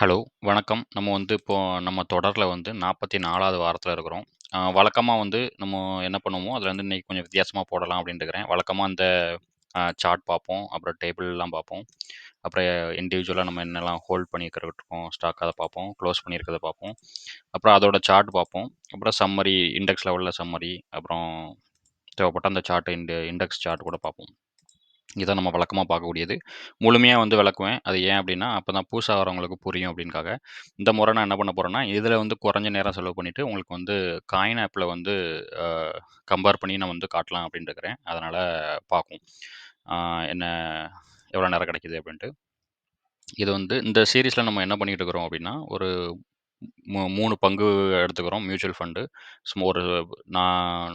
Hello, வணக்கம். நம்ம வந்து இப்போ நம்ம தொடர்ல வந்து 44வது வாரத்துல இருக்கிறோம். அ வழக்கமா வந்து நம்ம என்ன பண்ணுவோமோ, அதுல வந்து இன்னைக்கு கொஞ்சம் வித்தியாசமா போடலாம் அப்டின்ட்டு இருக்கிறேன். வழக்கமா அந்த அ சார்ட் பார்ப்போம். அப்புறம் டேபிள்லாம் பார்ப்போம். அப்புறம் இண்டிவிஜுவலா நம்ம என்னலாம் ஹோல்ட் பண்ணியிருக்கிறோம் ஸ்டாக் அத பார்ப்போம். க்ளோஸ் பண்ணியிருக்கிறத பார்ப்போம். அப்புறம் அதோட சார்ட் பார்ப்போம். அப்புறம் சம்மரி, இண்டெக்ஸ் லெவல்ல சம்மரி, அப்புறம் தேவைப்பட்டா அந்த சார்ட் இண்டு இண்டெக்ஸ் சார்ட் கூட பார்ப்போம். இதான் நம்ம வழக்கமாக பார்க்கக்கூடியது. முழுமையாக வந்து விளக்குவேன். அது ஏன் அப்படின்னா அப்போ தான் பூசா வரவங்களுக்கு புரியும் அப்படின்காக இந்த முறை நான் என்ன பண்ண போகிறேன்னா இதில் வந்து குறைஞ்ச நேரம் செலவு பண்ணிவிட்டு உங்களுக்கு வந்து காயின் ஆப்பில் வந்து கம்பேர் பண்ணி நான் வந்து காட்டலாம் அப்டின்ட்டு இருக்கிறேன். அதனால் பார்க்கும் என்ன எவ்வளோ நேரம் கிடைக்கிது அப்படின்ட்டு இது வந்து இந்த சீரீஸில் நம்ம என்ன பண்ணிகிட்டு இருக்கிறோம் அப்படின்னா ஒரு மூணு பங்கு எடுத்துக்கிறோம் மியூச்சுவல் ஃபண்டு. சும்மா ஒரு நான்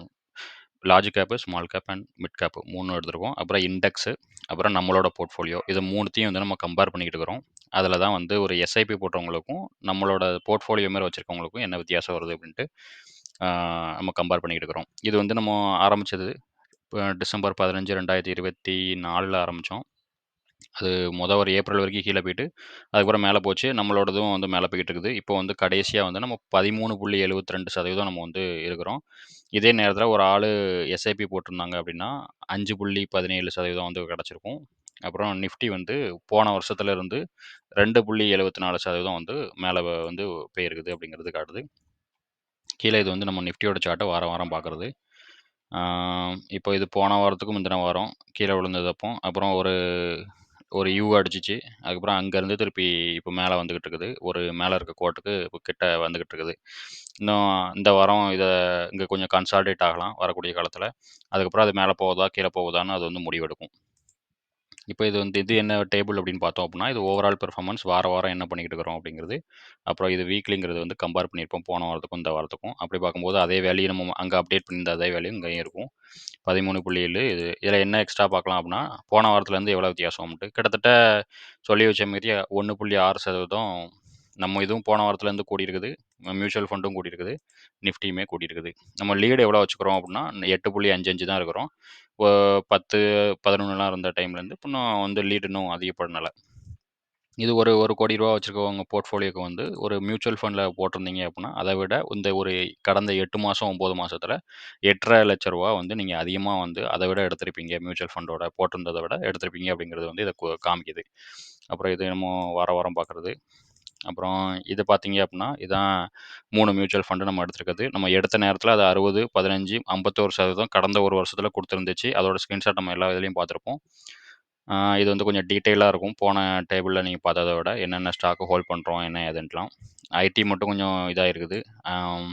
large cap, small cap and mid cap மூணு எடுத்திருக்கோம். அப்புறம் இண்டெக்ஸு, அப்புறம் நம்மளோட போர்ட்ஃபோலியோ. இது மூணுத்தையும் வந்து நம்ம கம்பேர் பண்ணிக்கிட்டு இருக்கிறோம். அதில் தான் வந்து ஒரு எஸ்ஐபி போட்டவங்களுக்கும், நம்மளோட போர்ட்ஃபோலியோ மாதிரி வச்சுருக்கவங்களுக்கும் என்ன வித்தியாசம் வருது அப்படின்ட்டு நம்ம கம்பேர் பண்ணிக்கிட்டு இருக்கிறோம். இது வந்து நம்ம ஆரம்பித்தது டிசம்பர் பதினஞ்சு டிசம்பர் 15, 2024ல ஆரம்பிச்சோம். அது மொதல் ஒரு ஏப்ரல் வரைக்கும் கீழே போயிட்டு, அதுக்கப்புறம் மேலே போச்சு. நம்மளோடதும் வந்து மேலே போயிட்டு இருக்குது. இப்போ வந்து கடைசியா வந்து நம்ம 13.72% நம்ம வந்து இருக்கிறோம். இதே நேரத்தில ஒரு ஆளு எஸ்ஐபி போட்டிருந்தாங்க அப்டின்னா, 5.17% வந்து கிடைச்சிருக்கும். அப்புறம் நிஃப்டி வந்து போன வருஷத்துல இருந்து 2.74% வந்து மேலே வந்து போயிருக்குது அப்படிங்கிறது காட்டுது. கீழே இது வந்து நம்ம நிஃப்டியோட சார்ட்ட வாரம் வாரம் பார்க்குறது. ஆ இப்போ இது போன வாரத்துக்கும் முந்தின வாரம் கீழே விழுந்தது அப்போ. அப்புறம் ஒரு ஒரு யூ அடிச்சுச்சு. அதுக்கப்புறம் அங்கேருந்து திருப்பி இப்போ மேல வந்துகிட்டு இருக்குது. ஒரு மேல இருக்க கோட்டுக்கு இப்போ கிட்ட வந்துகிட்டு இருக்குது. இன்னும் இந்த வாரம் இத இங்க கொஞ்சம் கன்சாலிடேட் ஆகலாம் வரக்கூடிய காலத்தில. அதுக்கப்புறம் அது மேல போகுதா, கீழ போகுதான்னு அது வந்து முடிவெடுக்கும். இப்போ இது வந்து இது என்ன டேபிள் அப்படின்னு பார்த்தோம் அப்படின்னா இது ஓவரால் பெர்ஃபார்மன்ஸ் வார வாரம் என்ன பண்ணிக்கிட்டு இருக்கிறோம் அப்படிங்கிறது அப்புறம் இது வீக்லிங்கிறது வந்து கம்பேர் பண்ணியிருப்போம் போன வாரத்துக்கும், இந்த வாரத்துக்கும். அப்படி பார்க்கும்போது அதே வேலையும் நம்ம அங்கே அப்டேட் பண்ணியிருந்த அதே வேலையும் இங்கேயும் இருக்கும். 13.7 இது இதில் என்ன எக்ஸ்ட்ரா பார்க்கலாம் அப்படின்னா போன வாரத்துலேருந்து எவ்வளோ வித்தியாசம்ட்டு கிட்டத்தட்ட சொல்லி வச்ச மாரியே 1.6% நம்ம இதுவும் போன வாரத்துலேருந்து கூடியிருக்குது. மியூச்சுவல் ஃபண்டும் கூடியிருக்குது. நிஃப்டியுமே கூடியிருக்குது. நம்ம லீடு எவ்வளோ வச்சுக்கிறோம் அப்படின்னா எட்டு புள்ளி அஞ்சு அஞ்சு தான் இருக்கிறோம். இப்போ 10, 11லாம் இருந்த டைம்லேருந்து இன்னும் வந்து லீட் இன்னும் அதிகப்படல. இது ஒரு ரூ. 1,00,00,000 வச்சிருக்கவங்க போர்ட்ஃபோலியோக்கு வந்து ஒரு மியூச்சுவல் ஃபண்ட்ல போட்டிருந்தீங்க அப்டின்னா, அத விட இந்த ஒரு கடந்த 8 மாசம், 9 மாசத்துல ரூ. 8,50,000 வந்து நீங்க அதிகமா வந்து அத விட எடுத்திருப்பீங்க. மியூச்சுவல் ஃபண்டோட போட்டிருந்தத விட எடுத்திருப்பீங்க அப்டிங்கிறது வந்து இத கு காமிக்குது. அப்புறம் இது என்னமோ வாரம் வாரம் பார்க்குறது. அப்புறம் இது பார்த்தீங்க அப்படின்னா இதான் 3 மியூச்சுவல் ஃபண்ட் நம்ம எடுத்திருக்கிறது. நம்ம எடுத்த நேரத்தில அது 60, 15, 51% கடந்த ஒரு வருஷத்தில் கொடுத்துருந்துச்சு அதோட ஸ்கிரீன்ஷாட் நம்ம எல்லா இதுலயும் பார்த்துருப்போம். ஆ இது வந்து கொஞ்சம் டீட்டெயிலா இருக்கும். போன டேபிள்ல நீங்க பார்த்தத விட என்னென்ன ஸ்டாக் ஹோல்ட் பண்றோம், என்ன ஏதுன்ட்டுலாம். ஐடி மட்டும் கொஞ்சம் இதா இருக்குது. ஆம்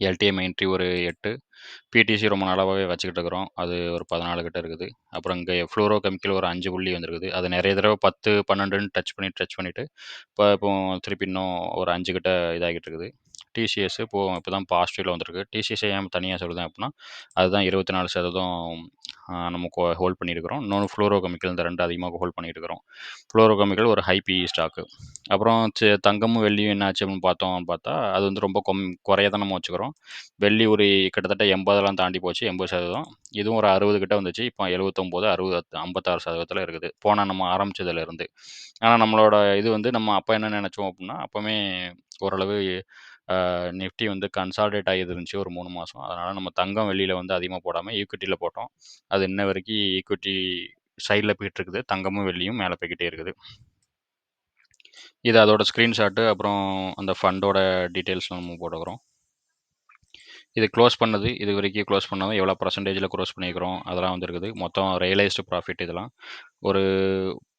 எல்டிஎம் என்ட்ரி ஒரு எட்டு பிடிசி ரொம்ப நாளாவே வச்சுக்கிட்டு இருக்கிறோம். அது ஒரு 14 கிட்ட இருக்குது. அப்புறம் இங்கே ஃப்ளூரோ கெமிக்கல் ஒரு அஞ்சு புள்ளி வந்திருக்குது. அது நிறைய தடவை பத்து பன்னெண்டுன்னு டச் பண்ணி டச் பண்ணிவிட்டு இப்போ இப்போ திருப்பி இன்னும் ஒரு அஞ்சு கிட்ட இதாகிட்டு இருக்குது. டிசிஎஸ் இப்போது இப்போ தான் பாசிட்டிவில் வந்திருக்கு. டிசிஎஸை ஏன் தனியாக சொல்லுதேன் அப்படின்னா அதுதான் இருபத்தி நாலு சதவீதம் நம்ம ஹோல்ட் பண்ணியிருக்கிறோம். இன்னொன்று ஃப்ளோரோகெமிக்கல் இந்த ரெண்டு அதிகமாக ஹோல்ட் பண்ணியிருக்கிறோம் ஃப்ளோரோகெமிக்கல் ஒரு ஹை பிஇ ஸ்டாக்கு. அப்புறம் தங்கமும், வெள்ளியும் என்னாச்சு அப்படின்னு பார்த்தோம் பார்த்தா, அது வந்து ரொம்ப கம் குறைய தான் நம்ம வச்சுக்கிறோம். வெள்ளி ஒரு கிட்டத்தட்ட 80லாம் தாண்டி போச்சு. 80% இதுவும் ஒரு 60 கிட்ட வந்துச்சு. இப்போ எழுபத்தொம்போது அறுபது ஐம்பத்தாறு சதவீதத்தில் இருக்குது. போனால் நம்ம ஆரம்பித்ததுலேருந்து ஆனால் நம்மளோட இது வந்து நம்ம அப்போ என்ன நினச்சோம் அப்படின்னா அப்போவுமே ஓரளவு நிஃப்டி வந்து கன்சால்டேட் ஆகி இருந்துச்சு ஒரு மூணு மாதம் அதனால் நம்ம தங்கம், வெளியில் வந்து அதிகமாக போடாமல் ஈக்விட்டியில் போட்டோம். அது இன்ன வரைக்கும் ஈக்விட்டி சைடில் போயிட்டு இருக்குது. தங்கமும், வெள்ளியும் மேலே போய்கிட்டே இருக்குது. இது அதோட ஸ்க்ரீன்ஷாட்டு. அப்புறம் அந்த ஃபண்டோட டீட்டெயில்ஸ்லாம் நம்ம போட்டுக்கிறோம். இது க்ளோஸ் பண்ணது, இது வரைக்கும் க்ளோஸ் பண்ணது எவ்வளோ பர்சன்டேஜில் க்ளோஸ் பண்ணியிருக்கிறோம், அதெல்லாம் வந்துருக்குது மொத்தம் ரியலைஸ்டு ப்ராஃபிட் இதெல்லாம். ஒரு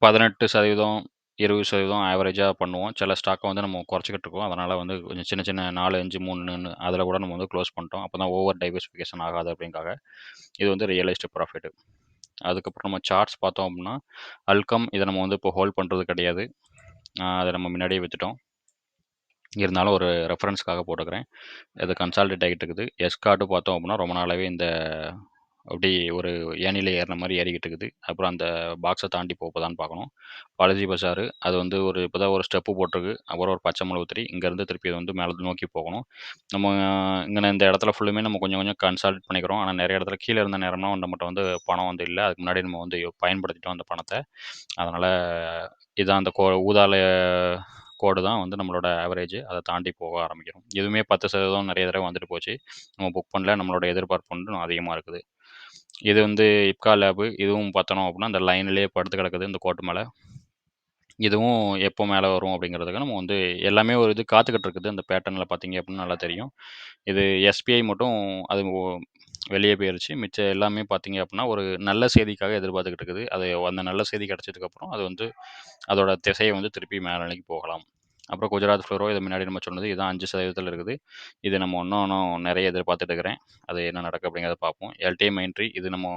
18%, 20% ஆவரேஜா பண்ணுவோம். சில ஸ்டாக்க வந்து நம்ம குறைச்சுக்கிட்டு இருக்கோம். அதனால வந்து கொஞ்சம் சின்ன சின்ன 4, 5, 3ன்னு அதில கூட நம்ம வந்து க்ளோஸ் பண்ணிட்டோம். அப்பதான் ஓவர் டைவர்சிஃபிகேஷன் ஆகாது அப்டிங்காக. இது வந்து ரியலைஸ்டு ப்ராஃபிட். அதுக்கப்புறம் நம்ம சார்ட்ஸ் பார்த்தோம் அப்டின்னா, அல்கம் இத நம்ம வந்து இப்போ ஹோல்ட் பண்றது கிடையாது. அ அத நம்ம முன்னாடியே வித்துட்டோம். இருந்தாலும் ஒரு ரெஃபரன்ஸ்க்காக போட்டுக்கிறேன். இது கன்சாலிடேட் ஆகிட்டு இருக்குது. எஸ்கார்ட் பார்த்தோம் அப்டின்னா, ரொம்ப நாளாவே இந்த அப்படி ஒரு ஏணியில ஏறுன மாரி ஏறிக்கிட்டு இருக்குது. அப்புறம் அந்த பாக்ஸ தாண்டி போகுதான்னு பார்க்கணும். பாலாஜி பஜாரு அது வந்து ஒரு இப்போ தான் ஒரு ஸ்டெப்பு போட்டிருக்கு. அப்புறம் ஒரு பச்சை மிளகுத்திரி. இங்கேருந்து திருப்பி வந்து மேல நோக்கி போகணும். நம்ம இங்கன இந்த இடத்துல ஃபுல்லுமே நம்ம கொஞ்சம் கொஞ்சம் கன்சல்ட் பண்ணிக்கிறோம். ஆனா நெறைய இடத்துல கீழ இருந்த நேரம்லாம் நம்மட்ட வந்து பணம் வந்து இல்ல. அதுக்கு முன்னாடி நம்ம வந்து பயன்படுத்திட்டோம் அந்த பணத்த. அதனால இதான் அந்த கோ ஊதால கோடு தான் வந்து நம்மளோட ஆவரேஜ் அதை தாண்டி போக ஆரம்பிக்கிறோம் இதுவுமே பத்து சதவீதம் நிறைய தடவை வந்துட்டு போச்சு நம்ம புக் பண்ணல நம்மளோட எதிர்பார்ப்பு வந்து அதிகமாக இருக்குது இது வந்து இப்கா லேபு இதுவும் பார்த்தனோம் அப்படின்னா அந்த லைன்லேயே படுத்து கிடக்குது இந்த கோட்டு மேலே. இதுவும் எப்போ மேலே வரும் அப்படிங்கிறதுக்கு நம்ம வந்து எல்லாமே ஒரு இது காத்துக்கிட்டு இருக்குது. அந்த பேட்டர்னில் பார்த்தீங்க அப்படின்னா நல்லா தெரியும். இது எஸ்பிஐ மட்டும் அது ஒ- வெளியே போயிருச்சு. மிச்சம் எல்லாமே பார்த்தீங்க அப்படின்னா ஒரு நல்ல செய்திக்காக எதிர்பார்த்துக்கிட்டு இருக்குது. அது அந்த நல்ல செய்தி கிடச்சதுக்கப்புறம் அது வந்து அதோட திசையை வந்து திருப்பி மேலே நிலைக்கு போகலாம். அப்புறம் குஜராத் ஃப்ளோரோ இது முன்னாடி நம்ம சொன்னது இதுதான் அஞ்சு சதவீதத்தில் இருக்குது. இது நம்ம இன்னும் இன்னும் நிறைய எதிர்பார்த்துட்டு இருக்கிறேன். அது என்ன நடக்கு அப்படிங்கிறத பார்ப்போம். எல்டிஎம் என்ட்ரி இது நம்ம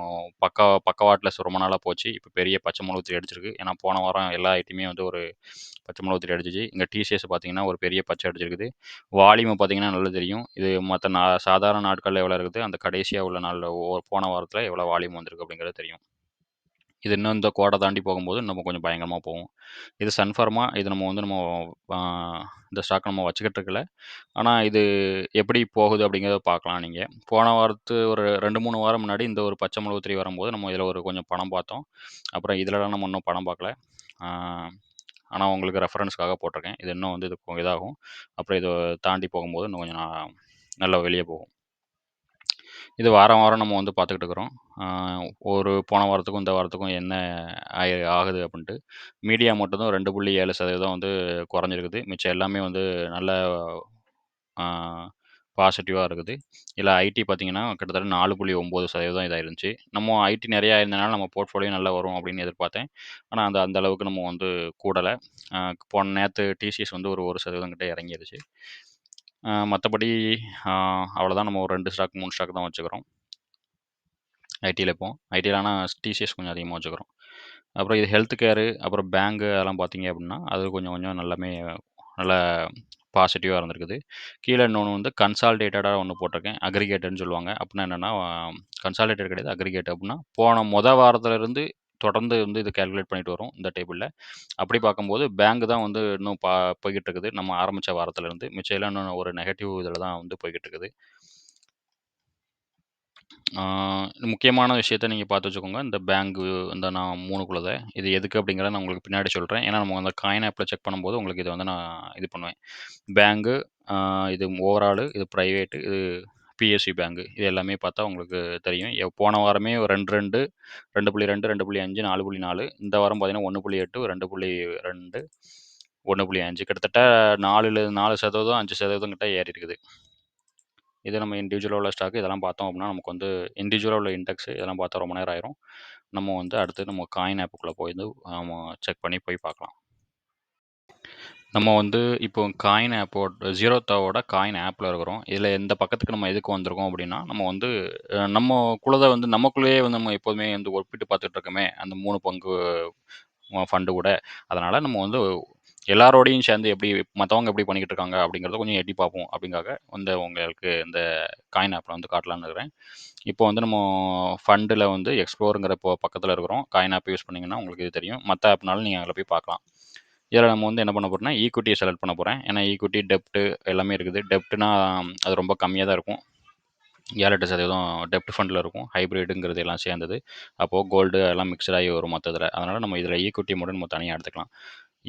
பக்கா பக்கவாட்டில் ரொம்ப நாளாக போச்சு. இப்போ பெரிய பச்சை மிளகுத்திரி அடிச்சிருக்கு. ஏன்னா போன வாரம் எல்லா ஐட்டமே வந்து ஒரு பச்சை மிளகுத்திரி அடிச்சிச்சு. இங்கே டிசிஎஸ் பார்த்தீங்கன்னா ஒரு பெரிய பச்சை அடிச்சிருக்குது. வால்யூம் பார்த்தீங்கன்னா நல்லா தெரியும். இது மற்ற நா சாதாரண நாட்களில் எவ்வளோ இருக்குது? அந்த கடைசியாக உள்ள நாளில் போன வாரத்தில் எவ்வளோ வால்யூம் வந்திருக்கு அப்படிங்கிறது தெரியும். இது இன்னும் இந்த கோடை தாண்டி போகும்போது நம்ம கொஞ்சம் பயங்கரமாக போகும் இது சன்ஃபார்மாக இது நம்ம வந்து நம்ம இந்த ஸ்டாக் நம்ம வச்சுக்கிட்டு இருக்கல. ஆனால் இது எப்படி போகுது அப்படிங்கிறத பார்க்கலாம் நீங்கள் போன வாரத்து ஒரு ரெண்டு மூணு வாரம் முன்னாடி இந்த ஒரு பச்சை மிளகு மிளகுத்திரி வரும்போது நம்ம இதில் ஒரு கொஞ்சம் பணம் பார்த்தோம். அப்புறம் இதிலலாம் நம்ம இன்னும் பணம் பார்க்கல. ஆனால் உங்களுக்கு ரெஃபரன்ஸ்க்காக போட்டிருக்கேன். இது இன்னும் வந்து இது இதாகும். அப்புறம் இது தாண்டி போகும்போது இன்னும் கொஞ்சம் நான் நல்லா வெளியே போகும். இது வாரம் வாரம் நம்ம வந்து பார்த்துக்கிட்டு இருக்கிறோம். ஒரு போன வாரத்துக்கும் இந்த வாரத்துக்கும் என்ன ஆயி- ஆகுது அப்படின்ட்டு. மீடியா மட்டும்தான் ரெண்டு புள்ளி ஏழு சதவீதம் வந்து குறைஞ்சிருக்குது. மிச்சம் எல்லாமே வந்து நல்ல பாசிட்டிவாக இருக்குது. இல்லை ஐடி பார்த்தீங்கன்னா கிட்டத்தட்ட நாலு புள்ளி ஒம்பது சதவீதம் இதாக இருந்துச்சு நம்ம ஐடி நிறையா இருந்தனால நம்ம போர்ட்ஃபோலியோ நல்லா வரும் அப்படின்னு எதிர்பார்த்தேன். ஆனால் அந்த அந்த அளவுக்கு நம்ம வந்து கூடலை. போன நேற்று டிசிஎஸ் வந்து ஒரு ஒரு சதவீதம் கிட்ட இறங்கிருச்சு. மற்றபடி அவ்வளோதான் நம்ம ஒரு ரெண்டு ஸ்டாக் மூணு ஸ்டாக் தான் வச்சுக்கிறோம். ஐடியில் இப்போ. ஐடியில் ஆனால் டிசிஎஸ் கொஞ்சம் அதிகமாக வச்சுக்கிறோம். அப்புறம் இது ஹெல்த் கேரு அப்புறம் பேங்கு அதெல்லாம் பார்த்தீங்க அப்படின்னா அது கொஞ்சம் கொஞ்சம் நல்லாமே நல்ல பாசிட்டிவாக இருந்திருக்குது. கீழே இன்னொன்று வந்து கன்சால்டேட்டடாக ஒன்று போட்டிருக்கேன். அக்ரிகேட்டட்னு சொல்லுவாங்க. அப்படின்னா என்னென்னா கன்சால்டேட்டட் கிடையாது அக்ரிகேட் அப்படின்னா போன மொதல் வாரத்துலேருந்து தொடர்ந்து வந்து இது கேல்குலேட் பண்ணிட்டு வரும் இந்த டேபிளில் அப்படி பார்க்கும்போது பேங்க் தான் வந்து இன்னும் பா போய்கிட்டு இருக்குது நம்ம ஆரம்பித்த வாரத்துலேருந்து. மிச்சம் எல்லாம் இன்னும் ஒரு நெகட்டிவ் இதில் தான் வந்து போய்கிட்டு இருக்குது முக்கியமான விஷயத்த நீங்கள் பார்த்து வச்சுக்கோங்க. இந்த பேங்க்கு இந்த நான் மூணுக்குள்ளதை இது எதுக்கு அப்படிங்கிறத நான் உங்களுக்கு பின்னாடி சொல்கிறேன் ஏன்னா நம்ம அந்த காயின் ஆப்பில் செக் பண்ணும்போது உங்களுக்கு இதை வந்து நான் இது பண்ணுவேன். பேங்கு இது ஓவராலு இது ப்ரைவேட்டு இது பிஎஸ்சி பேங்கு இது எல்லாமே பார்த்தா உங்களுக்கு தெரியும். எ- போன வாரமே ஒரு ரெண்டு ரெண்டு ரெண்டு புள்ளி ரெண்டு ரெண்டு புள்ளி அஞ்சு நாலு புள்ளி நாலு. இந்த வாரம் பார்த்தீங்கன்னா ஒன்று புள்ளி எட்டு ரெண்டு புள்ளி ரெண்டு ஒன்று புள்ளி அஞ்சு. கிட்டத்தட்ட நாலுல நாலு சதவீதம் அஞ்சு சதவீதம் கிட்ட ஏறி இருக்குது. இது நம்ம இண்டிவிஜுவலாக உள்ள ஸ்டாக் இதெல்லாம் பார்த்தோம் அப்படின்னா நமக்கு வந்து இண்டிவிஜுவலாக உள்ள இண்டெக்ஸ் இதெல்லாம் பார்த்தா ரொம்ப நேரம் ஆயிரும். நம்ம வந்து அடுத்து நம்ம காயின் ஆப்புக்குள்ளே போய் வந்து நம்ம செக் பண்ணி போய் பார்க்கலாம். நம்ம வந்து இப்போ காயின் ஆப்போட ஜீரோத்தாவோட காயின் ஆப்பில் இருக்கிறோம். இதில் எந்த பக்கத்துக்கு நம்ம எதுக்கு வந்திருக்கோம் அப்படின்னா நம்ம வந்து நம்ம குள்ளதை வந்து நமக்குள்ளேயே வந்து நம்ம எப்போதுமே வந்து ஒப்பிட்டு பார்த்துட்டு இருக்கோமே அந்த மூணு பங்கு ஃபண்டு கூட. அதனால் நம்ம வந்து எல்லாரோடையும் சேர்ந்து எப்படி மற்றவங்க எப்படி பண்ணிக்கிட்டு இருக்காங்க அப்படிங்கிறத கொஞ்சம் எட்டி பார்ப்போம். அப்படிங்காக வந்து உங்களுக்கு இந்த காயின் ஆப்பில் வந்து காட்டலான்னு இருக்கிறேன். இப்போ வந்து நம்ம ஃபண்டில் வந்து எக்ஸ்ப்ளோருங்கிற இப்போ பக்கத்தில் இருக்கிறோம். காயின் ஆப் யூஸ் பண்ணிங்கன்னா உங்களுக்கு இது தெரியும். மற்ற ஆப்னாலும் நீங்கள் அதில் போய் பார்க்கலாம். இதில் நம்ம வந்து என்ன பண்ண போகிறோம்னா ஈக்குட்டியை e செலக்ட் பண்ண போகிறேன் ஏன்னா e ஈக்குட்டி டெப்ட்டு எல்லாமே இருக்குது. டெப்ட்னா அது ரொம்ப கம்மியாக தான் இருக்கும். ஏழு சதவீதம் டெப்ட் ஃபண்டில் இருக்கும். ஹைப்ரிடுங்கிறது எல்லாம் சேர்ந்தது. அப்போது கோல்டு எல்லாம் மிக்சடாகி வரும் மற்றதில் அதனால் நம்ம இதில் e ஈக்குட்டி மட்டும் நம்ம தனியாக எடுத்துக்கலாம்.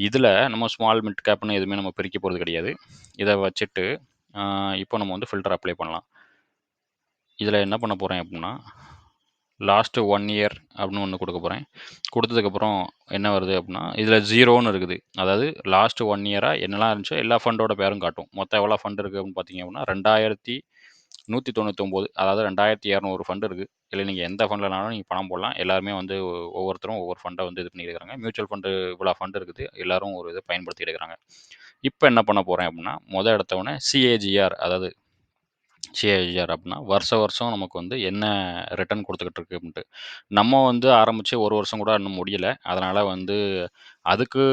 இதில் நம்ம ஸ்மால் மிட் கேப்னு எதுவுமே நம்ம பிரிக்க போகிறது கிடையாது. இதை வச்சுட்டு இப்போ நம்ம வந்து ஃபில்டர் அப்ளை பண்ணலாம். இதில் என்ன பண்ண போகிறேன் அப்படின்னா லாஸ்ட்டு ஒன் இயர் அப்படின்னு ஒன்று கொடுக்க போகிறேன் கொடுத்ததுக்கப்புறம் என்ன வருது அப்படின்னா இதில் ஜீரோன்னு இருக்குது. அதாவது லாஸ்ட்டு ஒன் இயராக என்னெல்லாம் இருந்துச்சோ எல்லா ஃபண்டோட பேரும் காட்டும். மொத்தம் எவ்வளோ ஃபண்ட் இருக்குது அப்படின்னு பார்த்தீங்க அப்படின்னா ரெண்டாயிரத்தி நூற்றி தொண்ணூத்தொம்போது அதாவது ரெண்டாயிரத்தி இரநூறு ஃபண்டு இருக்குது இல்லை நீங்கள் எந்த ஃபண்ட்லனாலும் நீங்கள் பணம் போடலாம். எல்லாருமே வந்து ஒவ்வொருத்தரும் ஒவ்வொரு ஃபண்டை வந்து இது பண்ணியிருக்காங்க மியூச்சுவல் ஃபண்டு இவ்வளோ ஃபண்டு இருக்குது. எல்லோரும் ஒரு இதை பயன்படுத்தி இருக்கிறாங்க இப்போ என்ன பண்ண போகிறேன் அப்படின்னா மொதல் எடுத்தவொடனே சிஏஜிஆர் அதாவது சிஐஆர் அப்படின்னா வருஷ வருஷம் நமக்கு வந்து என்ன ரிட்டர்ன் கொடுத்துக்கிட்டு இருக்குன்ட்டு நம்ம வந்து ஆரம்பித்து ஒரு வருஷம் கூட இன்னும் முடியலை. அதனால் வந்து அதுக்கு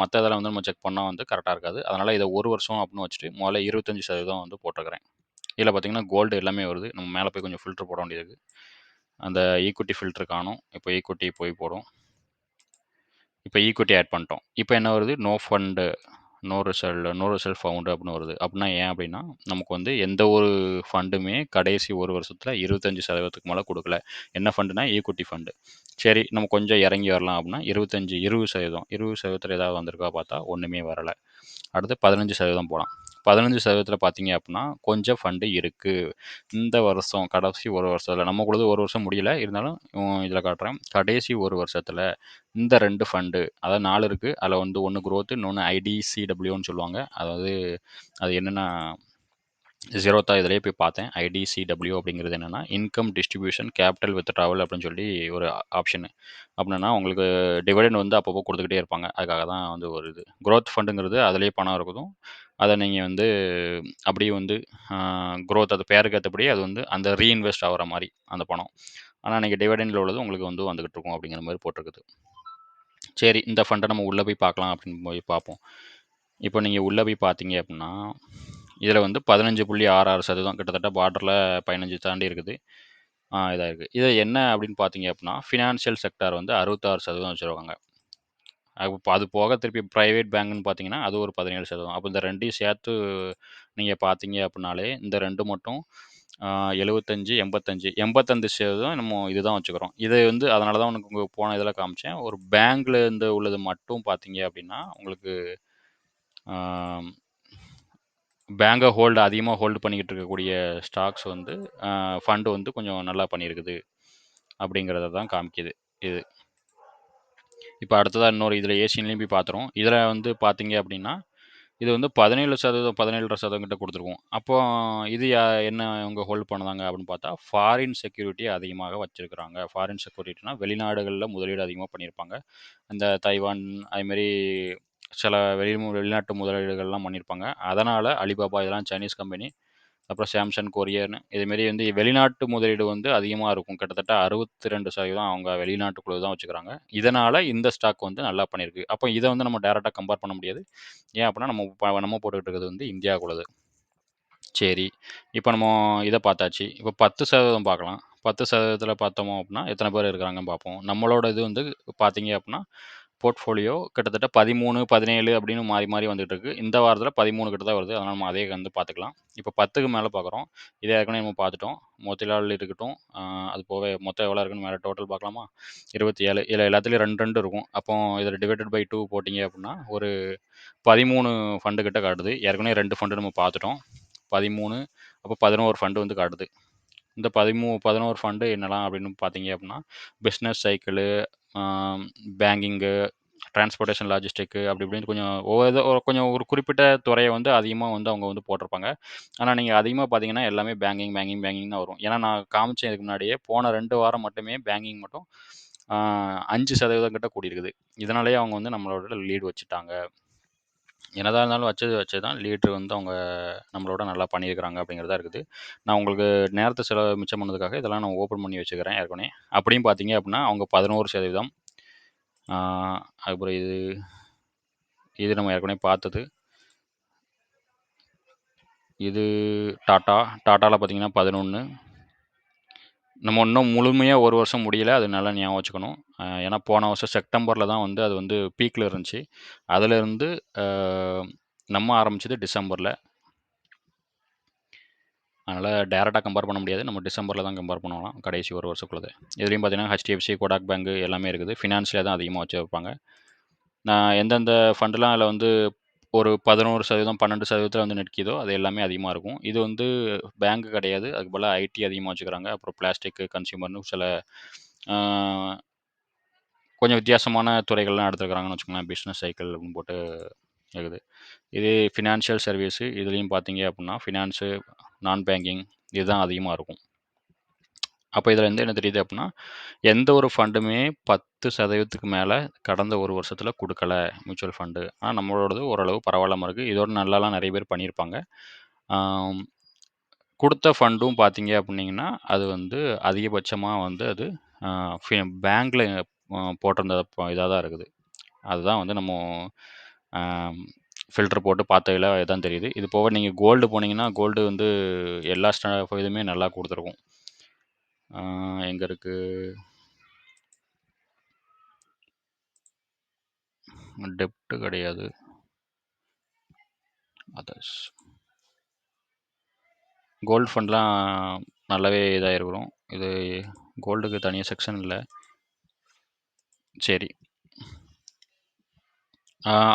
மற்ற இதெல்லாம் வந்து நம்ம செக் பண்ணால் வந்து கரெக்டாக இருக்காது. அதனால் இதை ஒரு வருஷம் அப்படின்னு வச்சுட்டு முதல்ல இருபத்தஞ்சி சதவீதம் வந்து போட்டிருக்கிறேன். இதில் பார்த்தீங்கன்னா கோல்டு எல்லாமே வருது. நம்ம மேலே போய் கொஞ்சம் ஃபில்டர் போட வேண்டியது இருக்கு. அந்த ஈக்குட்டி ஃபில்டர் காணும். இப்போ ஈக்குட்டி போய் போடும். இப்போ ஈக்குட்டி ஆட் பண்ணிட்டோம். இப்போ என்ன வருது? No fund no result no result found அப்படின்னு வருது. அப்படின்னா ஏன் அப்படின்னா நமக்கு வந்து எந்த ஒரு ஃபண்டுமே கடைசி ஒரு வருஷத்தில் இருபத்தஞ்சி சதவீதத்துக்கு மேலே கொடுக்கல. என்ன ஃபண்டுனா ஈக்குட்டி ஃபண்டு சரி நம்ம கொஞ்சம் இறங்கி வரலாம் அப்படின்னா இருபத்தஞ்சி இருபது சதவீதம் இருபது சதவீதத்தில் ஏதாவது வந்திருக்கா பார்த்தா ஒன்றுமே வரலை. அடுத்து பதினஞ்சு சதவீதம் போகலாம் பதினஞ்சு சதவீதத்தில் பார்த்தீங்க அப்படின்னா கொஞ்சம் ஃபண்டு இருக்குது இந்த வருஷம் கடைசி ஒரு வருஷத்தில் நம்ம கூட ஒரு வருஷம் முடியல இருந்தாலும் இதில் காட்டுறேன் கடைசி ஒரு வருஷத்தில் இந்த ரெண்டு ஃபண்டு அதாவது நாலு இருக்குது அதில் வந்து ஒன்று growth இன்னொன்று ஐடிசிடபிள்யூன்னு சொல்லுவாங்க. அதாவது அது என்னென்னா ஜீரோத்தா இதிலேயே போய் பார்த்தேன். ஐடிசிடபிள்யூ அப்படிங்கிறது என்னென்னா income distribution capital with travel அப்படின்னு சொல்லி ஒரு ஆப்ஷனு அப்படின்னா உங்களுக்கு டிவிடெண்ட் வந்து அப்பப்போ கொடுத்துக்கிட்டே இருப்பாங்க. அதுக்காக தான் வந்து ஒரு இது. க்ரோத் ஃபண்டுங்கிறது அதிலே பணம் இருக்குதும் அதை நீங்கள் வந்து அப்படியே வந்து க்ரோத் அது பேருக்கு ஏற்றபடி அது வந்து அந்த ரீஇன்வெஸ்ட் ஆகிற மாதிரி அந்த பணம். ஆனால் நீங்கள் டிவிடெண்டில் உள்ளது உங்களுக்கு வந்து வந்துக்கிட்டு இருக்கும் அப்படிங்கிற மாதிரி போட்டிருக்குது. சரி இந்த ஃபண்டை நம்ம உள்ளே போய் பார்க்கலாம் அப்படின்னு போய் பார்ப்போம். இப்போ நீங்கள் உள்ளே போய் பார்த்தீங்க அப்படின்னா இதில் வந்து பதினஞ்சு புள்ளி ஆறு ஆறு சதவீதம் கிட்டத்தட்ட பார்டரில் பதினஞ்சு தாண்டி இருக்குது. இதாக இருக்குது இது என்ன அப்படின்னு பார்த்தீங்க அப்படின்னா ஃபினான்ஷியல் செக்டார் வந்து அறுபத்தாறு சதவீதம் வச்சுருக்காங்க. அப்போ அது போக திருப்பி ப்ரைவேட் பேங்க்னு பார்த்தீங்கன்னா அது ஒரு பதினேழு சதவீதம். அப்போ இந்த ரெண்டையும் சேர்த்து நீங்கள் பார்த்தீங்க அப்படின்னாலே இந்த ரெண்டு மட்டும் எழுபத்தஞ்சு எண்பத்தஞ்சு எண்பத்தஞ்சு சதவீதம் நம்ம இதுதான் வச்சுக்கிறோம். இதை வந்து அதனால தான் உனக்கு உங்களுக்கு போன இதில் காமிச்சேன். ஒரு பேங்க்கில் இருந்து உள்ளது மட்டும் பார்த்தீங்க அப்படின்னா உங்களுக்கு பேங்கை ஹோல்டு அதிகமாக ஹோல்டு பண்ணிக்கிட்டு இருக்கக்கூடிய ஸ்டாக்ஸ் வந்து ஃபண்டு வந்து கொஞ்சம் நல்லா பண்ணியிருக்குது. அப்படிங்கிறத தான் காமிக்குது இது. இப்போ அடுத்ததாக இன்னொரு இதில் ஏசியன்லேயும் போய் பார்த்துருவோம் இதில் வந்து பார்த்தீங்க அப்படின்னா இது வந்து பதினேழு சதவீதம் பதினேழு சதவீதம் கிட்ட கொடுத்துருக்கோம் அப்போ இது யா- என்ன இவங்க ஹோல்ட் பண்ணுதாங்க அப்படின்னு பார்த்தா ஃபாரின் செக்யூரிட்டி அதிகமாக வச்சுருக்குறாங்க. ஃபாரின் செக்யூரிட்டினா வெளிநாடுகளில் முதலீடு அதிகமாக பண்ணியிருப்பாங்க. இந்த தைவான் அதுமாரி சில வெளி வெளிநாட்டு முதலீடுகள்லாம் பண்ணியிருப்பாங்க. அதனால் அலிபாபா இதெல்லாம் சைனீஸ் கம்பெனி அப்புறம் சாம்சங் கொரியர்னு இதுமாரி வந்து வெளிநாட்டு முதலீடு வந்து அதிகமாக இருக்கும். கிட்டத்தட்ட அறுபத்தி ரெண்டு சதவீதம் அவங்க வெளிநாட்டுக்குள்ளே தான் வச்சுக்கிறாங்க. இதனால் இந்த ஸ்டாக் வந்து நல்லா பண்ணியிருக்கு. அப்போ இதை வந்து நம்ம டேரெக்டாக கம்பேர் பண்ண முடியாது. ஏன் அப்படின்னா நம்ம நம்ம போட்டுக்கிட்டு இருக்கிறது வந்து இந்தியாவுக்குள்ளது. சரி இப்போ நம்ம இதை பார்த்தாச்சு. இப்போ பத்து சதவீதம் பார்க்கலாம். பத்து சதவீதத்தில் பார்த்தோமோ அப்படின்னா எத்தனை பேர் இருக்கிறாங்கன்னு பார்ப்போம். நம்மளோட இது வந்து பார்த்தீங்க அப்படின்னா போர்ட்ஃபோலியோ கிட்டத்தட்ட பதிமூணு பதினேழு அப்படின்னு மாறி மாறி வந்துட்டுருக்கு. இந்த வாரத்தில் பதிமூணு கிட்ட தான் வருது. அதனால் நம்ம அதே வந்து பார்த்துக்கலாம். இப்போ பத்துக்கு மேலே பார்க்குறோம். இதே ஏற்கனவே நம்ம பார்த்துட்டோம். மொத்திலாள் இருக்கட்டும் அது போக மொத்தம் எவ்வளோ இருக்குன்னு மேலே டோட்டல் பார்க்கலாமா? இருபத்தி ஏழு இதில் எல்லாத்துலேயும் ரெண்டு ரெண்டு இருக்கும். அப்போ இதில் டிவைடட் பை டூ போட்டிங்க அப்படின்னா ஒரு பதிமூணு ஃபண்டு கிட்ட காட்டுது. ஏற்கனவே ரெண்டு ஃபண்டு நம்ம பார்த்துட்டோம். பதிமூணு அப்போ பதினோரு ஃபண்டு வந்து காட்டுது. இந்த பதிமூ பதினோரு ஃபண்டு என்னலாம் அப்படின்னு பார்த்தீங்க அப்படின்னா business cycle banking transportation logistic அப்படி இப்படின்னு கொஞ்சம் ஒவ்வொரு இது- ஒரு கொஞ்சம் ஒரு குறிப்பிட்ட துறையை வந்து அதிகமாக வந்து அவங்க வந்து போட்டிருப்பாங்க. ஆனால் நீங்கள் அதிகமாக பார்த்தீங்கன்னா எல்லாமே பேங்கிங் பேங்கிங் பேங்கிங் தான் வரும். ஏன்னா நான் காமிச்சேன் இதுக்கு முன்னாடியே போன ரெண்டு வாரம் மட்டுமே பேங்கிங் மட்டும் அஞ்சு சதவீதம் கிட்ட கூடியிருக்குது. இதனாலேயே அவங்க வந்து நம்மளோட லீடு வச்சுட்டாங்க. என்னதான் இருந்தாலும் வச்சது வச்சு தான் லீட்ரு வந்து அவங்க நம்மளோட நல்லா பண்ணியிருக்கிறாங்க அப்படிங்கிறதா இருக்குது. நான் உங்களுக்கு நேரத்தை செலவு மிச்சம் பண்ணதுக்காக இதெல்லாம் நான் ஓப்பன் பண்ணி வச்சுக்கிறேன் ஏற்கனவே. அப்படியும் பார்த்தீங்க அப்படின்னா அவங்க பதினோரு சதவீதம் அதுக்கப்புறம் இது இது நம்ம ஏற்கனவே பார்த்தது. இது டாட்டா டாட்டாவில் பார்த்தீங்கன்னா பதினொன்று நம்ம இன்னும் முழுமையாக ஒரு வருஷம் முடியல அது நல்லா ஞாபகம் வச்சுக்கணும். ஏன்னா போன வருஷம் செப்டம்பரில் தான் வந்து அது வந்து பீக்கில் இருந்துச்சு. அதிலிருந்து நம்ம ஆரம்பிச்சது டிசம்பரில். அதனால் டேரெக்டாக கம்பேர் பண்ண முடியாது. நம்ம டிசம்பரில் தான் கம்பேர் பண்ணலாம். கடைசி ஒரு வருஷத்துக்குள்ளது. இதுலேயும் பார்த்தீங்கன்னா ஹெச்டிஎஃப்சி கோடாக் பேங்க் எல்லாமே இருக்குது. ஃபினான்ஸில் தான் அதிகமாக வச்சு வைப்பாங்க நான் எந்தெந்த ஃபண்டுலாம் அதில் வந்து ஒரு பதினோரு சதவீதம் பன்னெண்டு சதவீதத்தில் வந்து நிற்கிதோ அது எல்லாமே அதிகமாக இருக்கும். இது வந்து பேங்க் கிடையாது. அதுக்கு போல் ஐடி அதிகமாக வச்சுக்கிறாங்க. அப்புறம் பிளாஸ்டிக் கன்சியூமர்னு சில கொஞ்சம் வித்தியாசமான துறைகள்லாம் எடுத்துருக்காங்கன்னு வச்சுக்கோங்களேன். பிஸ்னஸ் சைக்கிள் அப்படின்னு போட்டு இருக்குது. இது ஃபினான்ஷியல் சர்வீஸு இதுலேயும் பார்த்தீங்க அப்படின்னா ஃபினான்ஸு நான் பேங்கிங் இதுதான் அதிகமாக இருக்கும். அப்போ இதில் வந்து என்ன தெரியுது அப்படின்னா எந்த ஒரு ஃபண்டுமே பத்து சதவீதத்துக்கு மேலே கடந்த ஒரு வருஷத்தில் கொடுக்கல மியூச்சுவல் ஃபண்டு. ஆனால் நம்மளோடது ஓரளவு பரவாயில்லாமல் இருக்குது இதோட நல்லாலாம் நிறைய பேர் பண்ணியிருப்பாங்க. ஆம், கொடுத்த ஃபண்டும் பார்த்தீங்க அப்படின்னீங்கன்னா அது வந்து அதிகபட்சமாக வந்து அது பேங்கில் போட்டிருந்த இதாக தான் இருக்குது. அதுதான் வந்து நம்ம ஃபில்டர் போட்டு பார்த்ததில் இதான் தெரியுது. இது போக நீங்கள் கோல்டு போனீங்கன்னா கோல்டு வந்து எல்லா ஸ்டா இதுவுமே நல்லா கொடுத்துருக்கும். எங்கே இருக்குது டெப்ட் கிடையாது. அதர்ஸ் கோல்டு ஃபண்ட்லாம் நல்லாவே இதாக இருக்கிறோம் இது கோல்டுக்கு தனியாக செக்ஷன் இல்லை. சரி.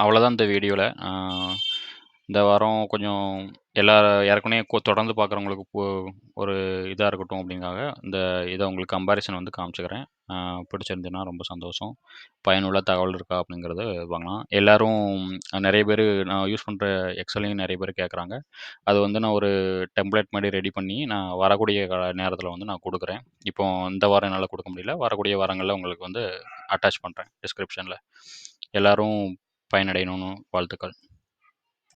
அவ்வளோதான் இந்த வீடியோவில் இந்த வாரம் கொஞ்சம் எல்லா ஏற்கனவே கொ தொடர்ந்து பார்க்குறவங்களுக்கு போ ஒரு இதா இருக்கட்டும் அப்படிங்காக, இந்த இத உங்களுக்கு கம்பேரிசன் வந்து காமிச்சுக்கிறேன். பிடிச்சிருந்ததுன்னா ரொம்ப சந்தோஷம். பயனுள்ள தகவல் இருக்கா அப்படிங்கிறத பார்க்கலாம். எல்லாரும் நெறைய பேரு நான் யூஸ் பண்ற எக்ஸலையும் நெறைய பேர் கேட்குறாங்க. அது வந்து நான் ஒரு டெம்ப்ளேட் மாரி ரெடி பண்ணி, நான் வரக்கூடிய க நேரத்தில வந்து நான் குடுக்குறேன். இப்போ இந்த வாரம் என்னால குடுக்க முடியல. வரக்கூடிய வாரங்கள்ல உங்களுக்கு வந்து அட்டாச் பண்றேன் டிஸ்கிரிப்ஷன்ல. எல்லாரும் பயனடையணும்னு வாழ்த்துக்கள்.